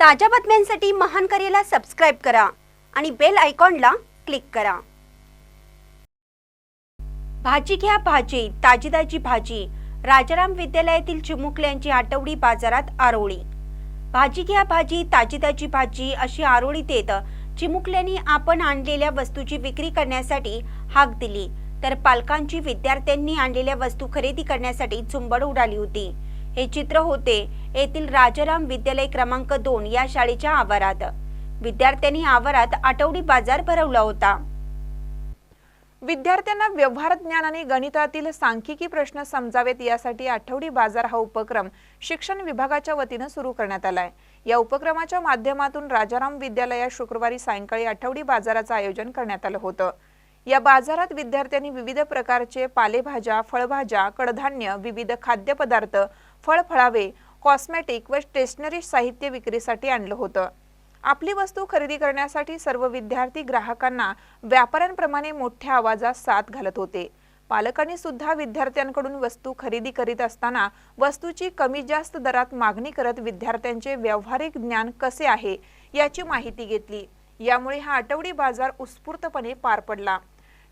ताज्या बातम्यांसाठी महान करेला सबस्क्राईब करा आणि बेल आयकॉनला क्लिक करा. भाजी घ्या भाजी ताजी ताजी भाजी. राजाराम विद्यालयातील चिमुकल्यांची आठवडी बाजारात आरोळी. भाजी घ्या भाजी ताजी ताजी भाजी अशी आरोळी देत चिमुकल्यांनी आपण आणलेल्या वस्तूची विक्री करण्यासाठी हाक दिली. तर पालकांची विद्यार्थ्यांनी आणलेल्या वस्तू खरेदी करण्यासाठी झुंबड उडाली होती. हे चित्र होते येथील राजाराम विद्यालय क्रमांक दोन या शाळेच्या आवारात. विद्यार्थ्यांनी आवारात आठवडी बाजार भरवला होता. विद्यार्थ्यांना व्यवहार ज्ञान आणि गणितातील सांख्यिकी प्रश्न समजावेत यासाठी आठवडी बाजार हा उपक्रम शिक्षण विभागाच्या वतीनं सुरू करण्यात आलाय. या उपक्रमाच्या माध्यमातून राजाराम विद्यालयात शुक्रवारी सायंकाळी आठवडी बाजाराचं आयोजन करण्यात आलं होतं. या बाजारात विद्यार्थ्यांनी विविध प्रकारचे पालेभाज्या फळभाज्या कडधान्य विविध खाद्यपदार्थ फळफळावे कॉस्मेटिक व स्टेशनरी साहित्य विक्रीसाठी आणलं होतं. आपली वस्तू खरेदी करण्यासाठी सर्व विद्यार्थी ग्राहकांना व्यापाऱ्यांप्रमाणे मोठ्या आवाजात साथ घालत होते. पालकांनी सुद्धा विद्यार्थ्यांकडून वस्तू खरेदी करीत असताना वस्तूची कमी जास्त दरात मागणी करत विद्यार्थ्यांचे व्यावहारिक ज्ञान कसे आहे याची माहिती घेतली. यामुळे हा आठवडी बाजार उत्स्फूर्तपणे पार पडला.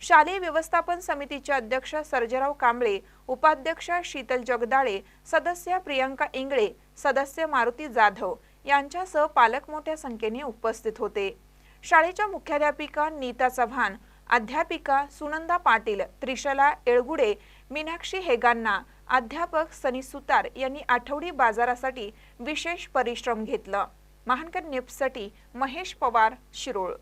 शालेय व्यवस्थापन समितीचे अध्यक्ष सर्जेराव कांबळे उपाध्यक्ष शीतल जगदाळे सदस्य प्रियंका इंगळे सदस्य मारुती जाधव यांच्यासह पालक मोठ्या संख्येने उपस्थित होते. शाळेच्या मुख्याध्यापिका नीता चव्हाण अध्यापिका सुनंदा पाटील त्रिशला येळगुडे मीनाक्षी हेगांना अध्यापक सनी सुतार यांनी आठवडी बाजारासाठी विशेष परिश्रम घेतलं. महानकर नेपसाठी महेश पवार शिरोळ.